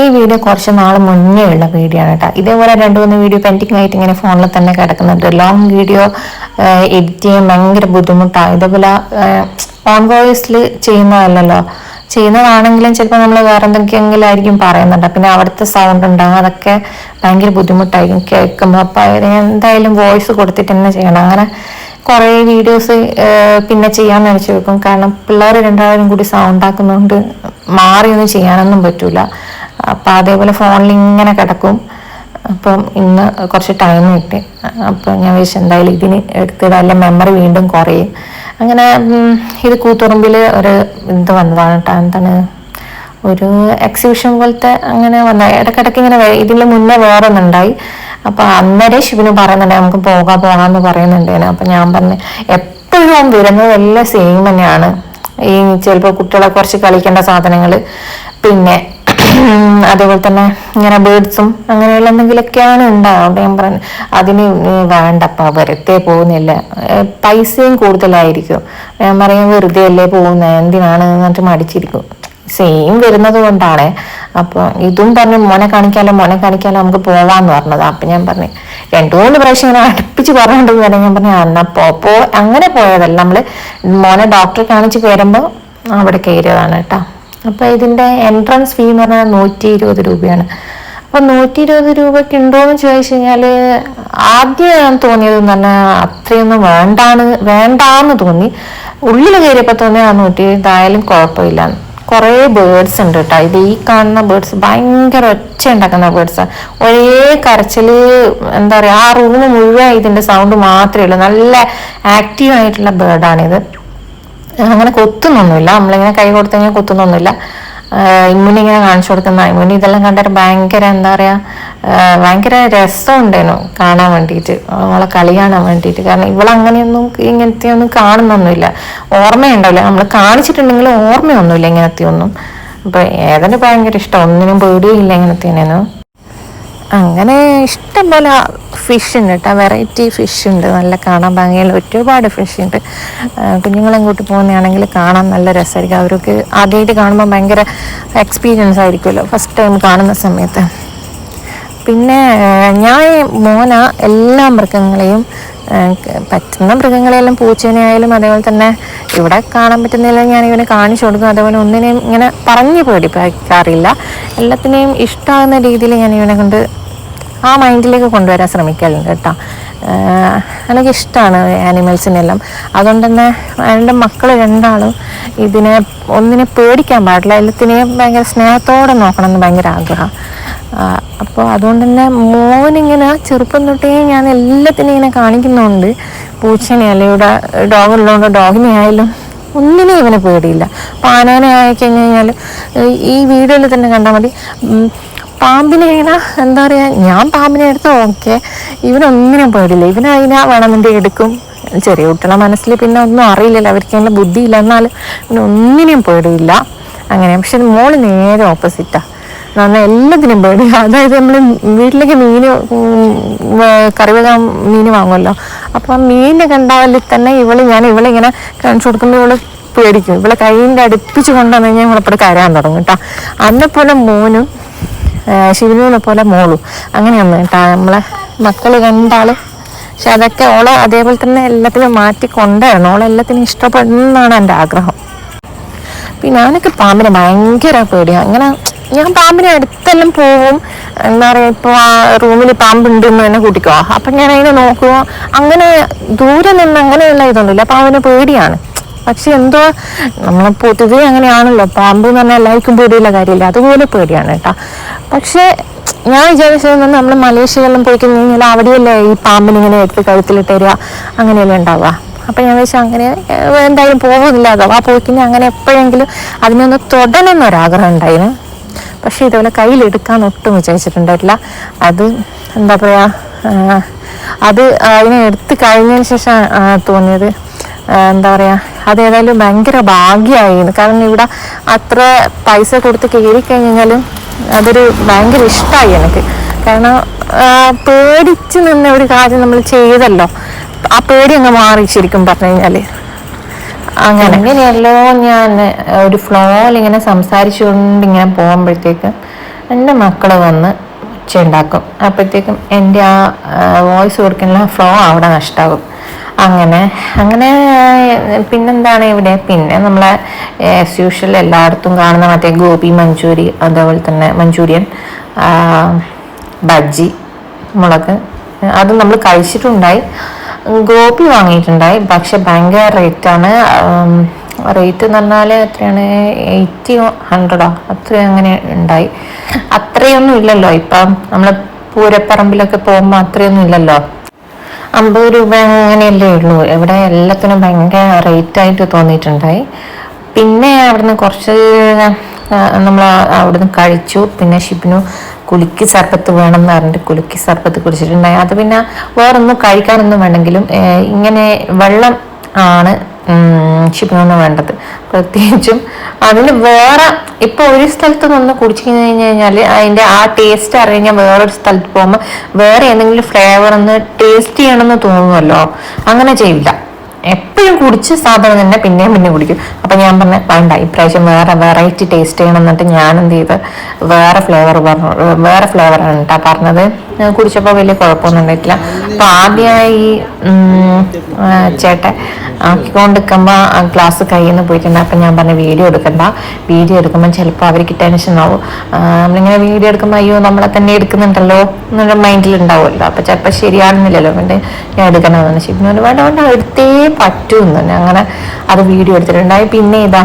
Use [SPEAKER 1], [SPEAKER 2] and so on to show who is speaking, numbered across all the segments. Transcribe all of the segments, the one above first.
[SPEAKER 1] ഈ വീഡിയോ കുറച്ച് നാൾ മുന്നേ ഉള്ള വീഡിയോ ആണ് കേട്ടോ. ഇതേപോലെ രണ്ട് മൂന്ന് വീഡിയോ പെൻഡിങ് ആയിട്ട് ഇങ്ങനെ ഫോണിൽ തന്നെ കിടക്കുന്നുണ്ട്. ലോങ് വീഡിയോ എഡിറ്റ് ചെയ്യാൻ ഭയങ്കര ബുദ്ധിമുട്ടാണ്. ഇതേപോലെ ഓൺ വോയിസിൽ ചെയ്യുന്നതല്ലല്ലോ. ചെയ്യുന്നതാണെങ്കിലും ചിലപ്പോൾ നമ്മൾ വേറെ എന്തൊക്കെയെങ്കിലും ആയിരിക്കും പറയുന്നുണ്ട്. പിന്നെ അവിടുത്തെ സൗണ്ട് ഉണ്ടാകും അതൊക്കെ ഭയങ്കര ബുദ്ധിമുട്ടായിരിക്കും കേൾക്കുമ്പോൾ അപ്പോൾ എന്തായാലും വോയിസ് കൊടുത്തിട്ട് തന്നെ ചെയ്യണം. അങ്ങനെ കുറേ വീഡിയോസ് പിന്നെ ചെയ്യാൻ വെച്ച് വെക്കും. കാരണം പിള്ളേർ രണ്ടാളും കൂടി സൗണ്ട് ആക്കുന്നതുകൊണ്ട് മാറിയൊന്നും ചെയ്യാനൊന്നും പറ്റൂല. അപ്പം അതേപോലെ ഫോണിൽ ഇങ്ങനെ കിടക്കും. അപ്പം ഇന്ന് കുറച്ച് ടൈം കിട്ടി. അപ്പം ഞാൻ വിഷ എന്തായാലും ഇതിന് എടുത്തിടല്ല മെമ്മറി വീണ്ടും കുറയും. അങ്ങനെ ഇത് കൂത്തുറുമ്പിൽ ഒരു ഇത് വന്നതാണ് കേട്ടോ എന്താണ്? ഒരു എക്സിബിഷൻ പോലത്തെ അങ്ങനെ വന്ന. ഇടയ്ക്കിടയ്ക്ക് ഇങ്ങനെ ഇതിന് മുന്നേ വേറെ ഒന്നുണ്ടായി അപ്പൊ അന്നേരം ശിവന് പറയുന്നുണ്ട് നമുക്ക് പോകാം പോകാന്ന് പറയുന്നുണ്ടേനു അപ്പൊ ഞാൻ പറഞ്ഞു എപ്പോഴും അവൻ വരുന്നത് എല്ലാം സെയിം തന്നെയാണ്. ഈ ചിലപ്പോൾ കുട്ടികളെ കുറച്ച് കളിക്കേണ്ട സാധനങ്ങൾ പിന്നെ അതേപോലെ തന്നെ ഇങ്ങനെ ബേർഡ്സും അങ്ങനെയുള്ള എന്തെങ്കിലുമൊക്കെയാണ് ഉണ്ടാവുക. ഞാൻ പറഞ്ഞു അതിന് വേണ്ടപ്പ വെറുതെ പോകുന്നില്ല. പൈസയും കൂടുതലായിരിക്കും. ഞാൻ പറയും വെറുതെ അല്ലേ പോകുന്നത് എന്തിനാണ് എന്നിട്ട് മടിച്ചിരിക്കും. സെയിം വരുന്നത് കൊണ്ടാണ്. അപ്പൊ ഇതും പറഞ്ഞു മോനെ കാണിക്കാലോ മോനെ കാണിക്കാലോ നമുക്ക് പോവാന്ന് പറഞ്ഞത്. അപ്പൊ ഞാൻ പറഞ്ഞു രണ്ടു മൂന്ന് പ്രാവശ്യം ഇങ്ങനെ അടുപ്പിച്ച് പറഞ്ഞിട്ടുണ്ടെന്ന് പറഞ്ഞു ഞാൻ പറഞ്ഞു എന്നാ പോ പോ അങ്ങനെ പോയതല്ല. നമ്മൾ മോനെ ഡോക്ടറെ കാണിച്ച് കയറുമ്പോ അവിടെ കയറിയതാണ് കേട്ടോ. അപ്പൊ ഇതിന്റെ എൻട്രൻസ് ഫീ എന്ന് പറഞ്ഞാൽ നൂറ്റി ഇരുപത് രൂപയാണ്. അപ്പൊ നൂറ്റി ഇരുപത് രൂപയ്ക്ക് ഉണ്ടോന്ന് ചോദിച്ചു കഴിഞ്ഞാൽ ആദ്യം തോന്നിയത് തന്നെ അത്രയൊന്നും വേണ്ടാന്ന് വേണ്ടാന്ന് തോന്നി. ഉള്ളിൽ കയറിയപ്പോ തോന്നി ആ നൂറ്റി ഇരുപതായാലും കുഴപ്പമില്ല. കുറേ ബേർഡ്സ് ഉണ്ട് കേട്ടോ. ഇത് ഈ കാണുന്ന ബേർഡ്സ് ഭയങ്കര ഒച്ച ഉണ്ടാക്കുന്ന ബേർഡ്സ് ഒരേ കരച്ചിൽ എന്താ പറയാ ആ റൂം മുഴുവൻ ഇതിന്റെ സൗണ്ട് മാത്രമേ ഉള്ളൂ. നല്ല ആക്റ്റീവ് ആയിട്ടുള്ള ബേർഡാണിത് അങ്ങനെ കൊത്തുന്നൊന്നുമില്ല. നമ്മളിങ്ങനെ കൈ കൊടുത്തു കഴിഞ്ഞാൽ കൊത്തുന്നൊന്നുമില്ല ഇമ്മുനി ഇങ്ങനെ കാണിച്ചു കൊടുക്കുന്ന ഇമ്മുനി ഇതെല്ലാം കണ്ടിട്ട് ഭയങ്കര എന്താ പറയാ ഭയങ്കര രസമുണ്ടേനു കാണാൻ വേണ്ടിയിട്ട് അവളെ കളി കാണാൻ വേണ്ടിയിട്ട് കാരണം ഇവളങ്ങനെയൊന്നും ഇങ്ങനത്തെ ഒന്നും കാണുന്നൊന്നുമില്ല. ഓർമ്മയുണ്ടാവില്ല. നമ്മൾ കാണിച്ചിട്ടുണ്ടെങ്കിൽ ഓർമ്മയൊന്നുമില്ല ഇങ്ങനത്തെ ഒന്നും അപ്പൊ ഏതെങ്കിലും ഭയങ്കര ഇഷ്ടം. ഒന്നിനും പേടിയില്ല ഇങ്ങനത്തെ ഇങ്ങനത്തേനു അങ്ങനെ ഇഷ്ടംപോലെ ഫിഷ് ഉണ്ട് കേട്ടോ. വെറൈറ്റി ഫിഷ് ഉണ്ട്. നല്ല കാണാൻ ഭംഗിയുള്ള ഒരുപാട് ഫിഷ് ഉണ്ട്. കുഞ്ഞുങ്ങളെയും കൂട്ടി പോകുന്നതാണെങ്കിൽ കാണാൻ നല്ല രസമായിരിക്കും. അവർക്ക് ആദ്യമായിട്ട് കാണുമ്പോൾ ഭയങ്കര എക്സ്പീരിയൻസ് ആയിരിക്കുമല്ലോ. ഫസ്റ്റ് ടൈം കാണുന്ന സമയത്ത്. പിന്നെ ഞാൻ മോന എല്ലാ മൃഗങ്ങളെയും പറ്റുന്ന മൃഗങ്ങളെയെല്ലാം പൂച്ചേനെ ആയാലും അതേപോലെ തന്നെ ഇവിടെ കാണാൻ പറ്റുന്നില്ല ഞാൻ ഇവനെ കാണിച്ചു കൊടുക്കും. അതേപോലെ ഒന്നിനെയും ഇങ്ങനെ പറഞ്ഞു പേടിപ്പിക്കാറില്ല. എല്ലാത്തിനെയും ഇഷ്ടമാകുന്ന രീതിയിൽ ഞാൻ ഇവനെ കൊണ്ട് ആ മൈൻഡിലേക്ക് കൊണ്ടുവരാൻ ശ്രമിക്കലുണ്ട് കേട്ടോ. എനിക്കിഷ്ടമാണ് ആനിമൽസിനെല്ലാം. അതുകൊണ്ട് തന്നെ എന്റെ മക്കൾ രണ്ടാളും ഇതിനെ ഒന്നിനെ പേടിക്കാൻ പാടില്ല. എല്ലാത്തിനെയും ഭയങ്കര സ്നേഹത്തോടെ നോക്കണം എന്ന് ഭയങ്കര ആഗ്രഹം. അപ്പോൾ അതുകൊണ്ട് തന്നെ മോനിങ്ങനെ ചെറുപ്പം തൊട്ടേ ഞാൻ എല്ലാത്തിനും ഇങ്ങനെ കാണിക്കുന്നുണ്ട് പൂച്ചനെ അല്ലെ ഇവിടെ ഡോഗ് ഉള്ളതുകൊണ്ട് ഡോഗിനെ ആയാലും ഒന്നിനും ഇവനെ പേടിയില്ല. പാനാനെ ആയിക്കഴിഞ്ഞ് ആയി കഴിഞ്ഞു കഴിഞ്ഞാൽ ഈ വീഡിയോയിൽ തന്നെ കണ്ടാൽ മതി. പാമ്പിനെ ഇങ്ങനെ എന്താ പറയുക ഞാൻ പാമ്പിനെ എടുത്ത് ഓക്കെ ഇവനൊന്നിനും പേടില്ല ഇവനതിനാ വേണമെന്നുണ്ടെങ്കിൽ എടുക്കും. ചെറിയ കുട്ടികളെ മനസ്സിൽ പിന്നെ ഒന്നും അറിയില്ലല്ലോ. അവർക്ക് അതിന്റെ ബുദ്ധിയില്ല. എന്നാലും ഇവനൊന്നിനും പേടിയില്ല. അങ്ങനെ. പക്ഷെ മോൾ നേരെ ഓപ്പോസിറ്റാ എന്നാൽ എല്ലാത്തിനും പേടി. അതായത് നമ്മൾ വീട്ടിലേക്ക് മീൻ കറി വെക്കാൻ മീൻ വാങ്ങുമല്ലോ അപ്പം ആ മീനിനെ കണ്ടാൽ തന്നെ ഇവൾ ഞാൻ ഇവളെ ഇങ്ങനെ കാണിച്ചു കൊടുക്കുമ്പോൾ ഇവൾ പേടിക്കും. ഇവളെ കൈയിന്റെ അടുപ്പിച്ച് കൊണ്ടുവന്നു കഴിഞ്ഞാൽ ഇവളപ്പോൾ കരയാൻ തുടങ്ങും കേട്ടോ അന്നെപ്പോലെ മോനും ശിവനുവിനെ പോലെ മോളും അങ്ങനെയൊന്നും കേട്ടോ നമ്മളെ മക്കൾ കണ്ടാൽ പക്ഷെ അതൊക്കെ ഓളെ അതേപോലെ തന്നെ എല്ലാത്തിനും മാറ്റി കൊണ്ടുവരണം ഓളെ എല്ലാത്തിനും ഇഷ്ടപ്പെടുന്നതാണ് എന്റെ ആഗ്രഹം. പിന്നെ ഞാനൊക്കെ പാമ്പിനെ ഭയങ്കര പേടിയാണ് അങ്ങനെ ഞാൻ പാമ്പിനെ അടുത്തെല്ലാം പോവും എന്താ പറയുക ഇപ്പോൾ ആ റൂമിൽ പാമ്പുണ്ട് എന്ന് തന്നെ കൂട്ടിക്കോ. അപ്പം ഞാൻ അതിനെ നോക്കുമോ അങ്ങനെ ദൂരെ നിന്ന് അങ്ങനെയുള്ള ഇതൊന്നുമില്ല. പാമ്പിനെ പേടിയാണ്. പക്ഷെ എന്തോ നമ്മളെ പൊതുവെ അങ്ങനെയാണല്ലോ. പാമ്പ് എന്ന് പറഞ്ഞാൽ എല്ലാവർക്കും പേടിയുള്ള കാര്യമില്ല? അതുപോലെ പേടിയാണ് കേട്ടോ. പക്ഷേ ഞാൻ വിചാരിച്ചത് നമ്മൾ മലേഷ്യയിലെല്ലാം പോയി കഴിഞ്ഞ് കഴിഞ്ഞാൽ അവിടെയല്ലേ ഈ പാമ്പിന് ഇങ്ങനെ എടുത്ത് കഴുത്തിലിട്ട് തരിക അങ്ങനെയല്ലേ ഉണ്ടാവുക? അപ്പം ഞാൻ വെച്ചാൽ അങ്ങനെ എന്തായാലും പോകുന്നില്ല. അഥവാ പോയി കഴിഞ്ഞാൽ അങ്ങനെ എപ്പോഴെങ്കിലും അതിനൊന്ന് തൊടണമെന്നൊരാഗ്രഹം ഉണ്ടായിരുന്നു പക്ഷെ ഇതുപോലെ കയ്യിലെടുക്കാൻ ഒട്ടും വിചാരിച്ചിട്ടുണ്ടായിട്ടില്ല. അത് എന്താ പറയുക അത് അതിനെ എടുത്തു കഴിഞ്ഞതിന് ശേഷം തോന്നിയത്. എന്താ പറയുക അത് ഏതായാലും ഭയങ്കര ഭാഗ്യമായിരുന്നു. കാരണം ഇവിടെ അത്ര പൈസ കൊടുത്ത് കയറി കഴിഞ്ഞാലും അതൊരു ഭയങ്കര ഇഷ്ടമായി എനിക്ക്. കാരണം പേടിച്ച് നിന്ന ഒരു കാര്യം നമ്മൾ ചെയ്തല്ലോ. ആ പേടി അങ്ങ് മാറി ശരിക്കും പറഞ്ഞു കഴിഞ്ഞാൽ. അങ്ങനെ. എങ്ങനെയല്ലോ ഞാൻ ഒരു ഫ്ലോയിൽ ഇങ്ങനെ സംസാരിച്ചുകൊണ്ട് ഇങ്ങനെ പോകുമ്പോഴത്തേക്ക് എന്റെ മക്കൾ വന്ന് ഉച്ചയുണ്ടാക്കും. അപ്പോഴത്തേക്കും എന്റെ ആ വോയിസ് കൊടുക്കുന്ന ഫ്ലോ അവിടെ നഷ്ടമാകും അങ്ങനെ അങ്ങനെ പിന്നെന്താണ് ഇവിടെ? പിന്നെ നമ്മളെ ആസ് യൂഷ്വൽ എല്ലായിടത്തും കാണുന്ന മറ്റേ ഗോപി മഞ്ചൂരി അതേപോലെ തന്നെ മഞ്ചൂരിയൻ ബജ്ജി മുളക് അത് നമ്മൾ കഴിച്ചിട്ടുണ്ടായി. ഗോപി വാങ്ങിയിട്ടുണ്ടായി. പക്ഷെ ഭയങ്കര റേറ്റാണ്. റേറ്റ് എന്ന് പറഞ്ഞാൽ എത്രയാണ്? എയ്റ്റി ഹൺഡ്രഡോ? അത്രയും അങ്ങനെ ഉണ്ടായി. അത്രയൊന്നും ഇല്ലല്ലോ. ഇപ്പം നമ്മൾ പൂരപ്പറമ്പിലൊക്കെ പോകുമ്പോൾ അത്രയൊന്നും ഇല്ലല്ലോ. അമ്പത് രൂപ അങ്ങനെയല്ലേ ഉള്ളൂ. ഇവിടെ എല്ലാത്തിനും ഭയങ്കര റേറ്റ് ആയിട്ട് തോന്നിയിട്ടുണ്ടായി. പിന്നെ അവിടുന്ന് കുറച്ച് നമ്മൾ അവിടുന്ന് കഴിച്ചു. പിന്നെ ഷിബിനു കുലുക്കി സർബത്ത് വേണം എന്ന് പറഞ്ഞിട്ട് കുലുക്കി സർബത്ത് കുടിച്ചിട്ടുണ്ടായി. അത് പിന്നെ വേറൊന്നും കഴിക്കാനൊന്നും വേണമെങ്കിലും ഇങ്ങനെ വെള്ളം ആണ് ഷിബിനൊന്ന് വേണ്ടത്. പ്രത്യേകിച്ചും അതിന് വേറെ ഇപ്പൊ ഒരു സ്ഥലത്ത് നിന്ന് കുടിച്ചു കഴിഞ്ഞ് കഴിഞ്ഞാൽ അതിന്റെ ആ ടേസ്റ്റ് അറിഞ്ഞാൽ വേറൊരു സ്ഥലത്ത് പോകുമ്പോൾ വേറെ എന്തെങ്കിലും ഫ്ലേവർ ഒന്ന് ടേസ്റ്റ് ചെയ്യണമെന്ന് തോന്നുമല്ലോ അങ്ങനെ ചെയ്യില്ല. എപ്പോഴും കുടിച്ച് സാധനം തന്നെ പിന്നെയും പിന്നെ കുടിക്കും. അപ്പൊ ഞാൻ പറഞ്ഞ വേണ്ട ഇപ്രാവശ്യം വേറെ വെറൈറ്റി ടേസ്റ്റ് ചെയ്യണം എന്നിട്ട് ഞാൻ എന്ത് ചെയ്ത് വേറെ ഫ്ലേവർ പറഞ്ഞു വേറെ ഫ്ലേവറാണ് കേട്ടോ പറഞ്ഞത്. കുടിച്ചപ്പോ വലിയ കുഴപ്പമൊന്നും ഉണ്ടായിട്ടില്ല. അപ്പൊ ആദ്യമായി ചേട്ടൻ ആക്കിക്കൊണ്ട് നിൽക്കുമ്പോൾ ഗ്ലാസ് കയ്യിൽ നിന്ന് പോയിട്ടുണ്ട്. അപ്പം ഞാൻ പറഞ്ഞ വീഡിയോ എടുക്കണ്ട. വീഡിയോ എടുക്കുമ്പോൾ ചിലപ്പോൾ അവർക്ക് ടെൻഷൻ ആവും. നമ്മളിങ്ങനെ വീഡിയോ എടുക്കുമ്പോൾ അയ്യോ നമ്മളെ തന്നെ എടുക്കുന്നുണ്ടല്ലോ. എന്നുള്ള മൈൻഡിൽ ഉണ്ടാവുമല്ലോ. അപ്പം ചിലപ്പോൾ ശരിയാണെന്നില്ലല്ലോ. പിന്നെ ഞാൻ എടുക്കണമെന്ന് ശരി. ഒരുപാട് വേണ്ട എടുത്തേ പറ്റൂ. എന്ന് തന്നെ അങ്ങനെ അത് വീഡിയോ എടുത്തിട്ടുണ്ടായി. പിന്നെ ഇതാ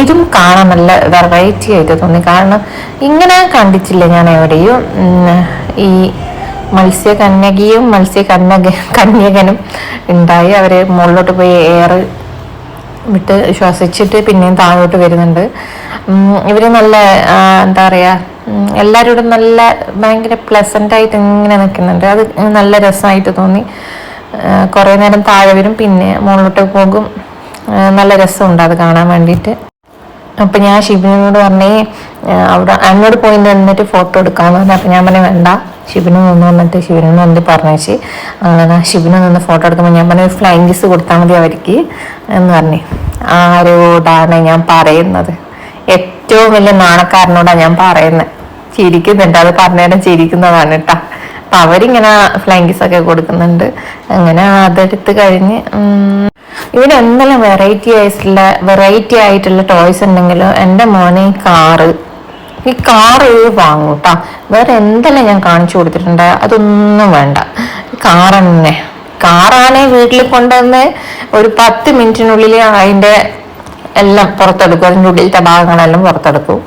[SPEAKER 1] ഇതും കാണാൻ നല്ല വെറൈറ്റി ആയിട്ട് തോന്നി. കാരണം ഇങ്ങനെ കണ്ടിട്ടില്ല ഞാൻ എവിടെയും. ഈ ഈ മത്സ്യകന്യകയും മത്സ്യ കന്യക കന്യകനും ഉണ്ടായി. അവർ മുകളിലോട്ട് പോയി എയർ വിട്ട് ശ്വസിച്ചിട്ട് പിന്നെയും താഴോട്ട് വരുന്നുണ്ട്. ഇവർ നല്ല എന്താ പറയുക എല്ലാവരോടും നല്ല ഭയങ്കര പ്ലസന്റ് ആയിട്ട് ഇങ്ങനെ നിൽക്കുന്നുണ്ട്. അത് നല്ല രസമായിട്ട് തോന്നി. കുറേ നേരം താഴെ വരും പിന്നെ മുകളിലോട്ട് പോകും. നല്ല രസമുണ്ട് അത് കാണാൻ വേണ്ടിയിട്ട്. അപ്പൊ ഞാൻ ഷിബിനോട് പറഞ്ഞേ അവിടെ അങ്ങോട്ട് പോയി നിന്നിട്ട് ഫോട്ടോ എടുക്കാന്ന് പറഞ്ഞു. അപ്പൊ ഞാൻ പറഞ്ഞു വേണ്ട ഷിബിനു നിന്ന് വന്നിട്ട് ഷിബിനു വന്ന് പറഞ്ഞേച്ച്. അങ്ങനെ ഷിബിന് നിന്ന് ഫോട്ടോ എടുക്കുമ്പോൾ ഞാൻ പറഞ്ഞു ഫ്ലൈങ് കിസ് കൊടുത്താൽ മതി അവർക്ക് എന്ന് പറഞ്ഞു. ആരോടാണ് ഞാൻ പറയുന്നത്? ഏറ്റവും വലിയ നാണക്കാരനോടാണ് ഞാൻ പറയുന്നത് ചിരിക്കുന്നുണ്ട്. അത് പറഞ്ഞേരം ചിരിക്കുന്നതാണ് കേട്ടാ. അപ്പൊ അവരിങ്ങനെ ഫ്ലാങ്കിസ് ഒക്കെ കൊടുക്കുന്നുണ്ട്. അങ്ങനെ അതെടുത്ത് കഴിഞ്ഞ് ഇവിടെ എന്തെല്ലാം വെറൈറ്റി ആയിട്ടുള്ള വെറൈറ്റി ആയിട്ടുള്ള ടോയ്സ് ഉണ്ടെങ്കിലും എന്റെ മോനെ കാറ് ഈ കാറ് വാങ്ങും കേട്ടോ വേറെ എന്തെല്ലാം ഞാൻ കാണിച്ചു കൊടുത്തിട്ടുണ്ട് അതൊന്നും വേണ്ട. കാർ തന്നെ. കാറാണെ വീട്ടിൽ കൊണ്ടുവന്ന് ഒരു പത്ത് മിനിറ്റിനുള്ളിൽ അതിന്റെ എല്ലാം പുറത്തെടുക്കും. അതിന്റെ ഉള്ളിലത്തെ ഭാഗങ്ങളെല്ലാം പുറത്തെടുക്കും.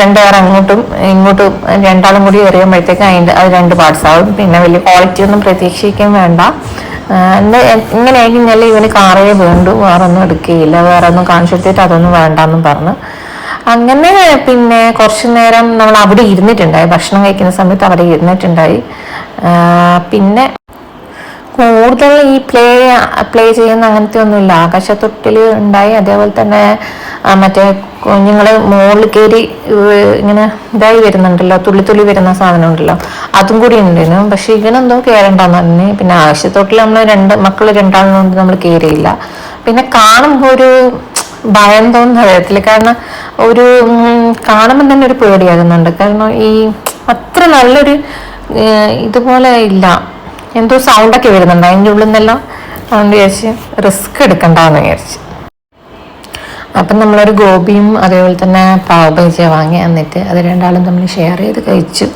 [SPEAKER 1] രണ്ടുപേർ അങ്ങോട്ടും ഇങ്ങോട്ടും രണ്ടാളും കൂടി എറിയുമ്പോഴത്തേക്ക് അതിന്റെ അത് രണ്ട് പാർട്സ് ആവും. പിന്നെ വലിയ ക്വാളിറ്റി ഒന്നും പ്രതീക്ഷിക്കാൻ വേണ്ട. എന്താ ഇങ്ങനെ കഴിഞ്ഞാൽ ഇവന് കാറേ വേണ്ടു. വേറെ ഒന്നും എടുക്കുകയില്ല. വേറെ ഒന്നും കാണിച്ചെടുത്തിട്ട് അതൊന്നും വേണ്ടെന്നും പറഞ്ഞു. അങ്ങനെ പിന്നെ കുറച്ചു നേരം നമ്മൾ അവിടെ ഇരുന്നിട്ടുണ്ടായി. ഭക്ഷണം കഴിക്കുന്ന സമയത്ത് അവിടെ ഇരുന്നിട്ടുണ്ടായി. പിന്നെ കൂടുതൽ ഈ പ്ലേ പ്ലേ ചെയ്യുന്ന അങ്ങനത്തെ ഒന്നുമില്ല. ആകാശത്തൊട്ടിൽ ഉണ്ടായി. അതേപോലെ തന്നെ മറ്റേ കുഞ്ഞുങ്ങൾ മുകളിൽ കയറി ഇങ്ങനെ ഇതായി വരുന്നുണ്ടല്ലോ തുള്ളി തുള്ളി വരുന്ന സാധനം ഉണ്ടല്ലോ. അതും കൂടി ഉണ്ടായിരുന്നു. പക്ഷെ ഇവനെന്തോ കയറണ്ടെന്ന് പറഞ്ഞു. പിന്നെ ആവശ്യത്തോട്ടിൽ നമ്മൾ രണ്ട് മക്കൾ രണ്ടാളുകൊണ്ട് നമ്മൾ കയറിയില്ല പിന്നെ കാണുമ്പോൾ ഒരു ഭയം തോന്നുന്ന കാര്യത്തിൽ കാരണം ഒരു കാണുമ്പോൾ തന്നെ ഒരു പേടിയാകുന്നുണ്ട്. കാരണം ഈ അത്ര നല്ലൊരു ഇതുപോലെ ഇല്ല. എന്തോ സൗണ്ടൊക്കെ വരുന്നുണ്ട്. അതിന്റെ ഉള്ളിൽ നിന്നെല്ലാം അതുകൊണ്ട് വിചാരിച്ച് റിസ്ക് എടുക്കണ്ടെന്ന് വിചാരിച്ച്. അപ്പം നമ്മളൊരു ഗോപിയും അതേപോലെ തന്നെ പാവ് ബജിയ വാങ്ങി എന്നിട്ട് അത് രണ്ടാളും തമ്മിൽ ഷെയർ ചെയ്ത് കഴിച്ചു.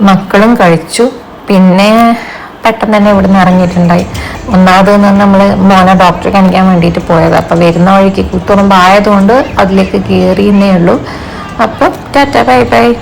[SPEAKER 1] മക്കളും കഴിച്ചു. പിന്നെ പെട്ടെന്ന് തന്നെ ഇവിടുന്ന് ഇറങ്ങിയിട്ടുണ്ടായി. ഒന്നാമത് നമ്മൾ മോനെ ഡോക്ടറെ കാണിക്കാൻ വേണ്ടിയിട്ട് പോയത്. അപ്പം വരുന്ന വഴിക്ക് കുത്തുറുമ്പായതുകൊണ്ട് അതിലേക്ക് കയറിയെന്നേ ഉള്ളൂ. അപ്പം ടാറ്റ ബൈ ബൈ.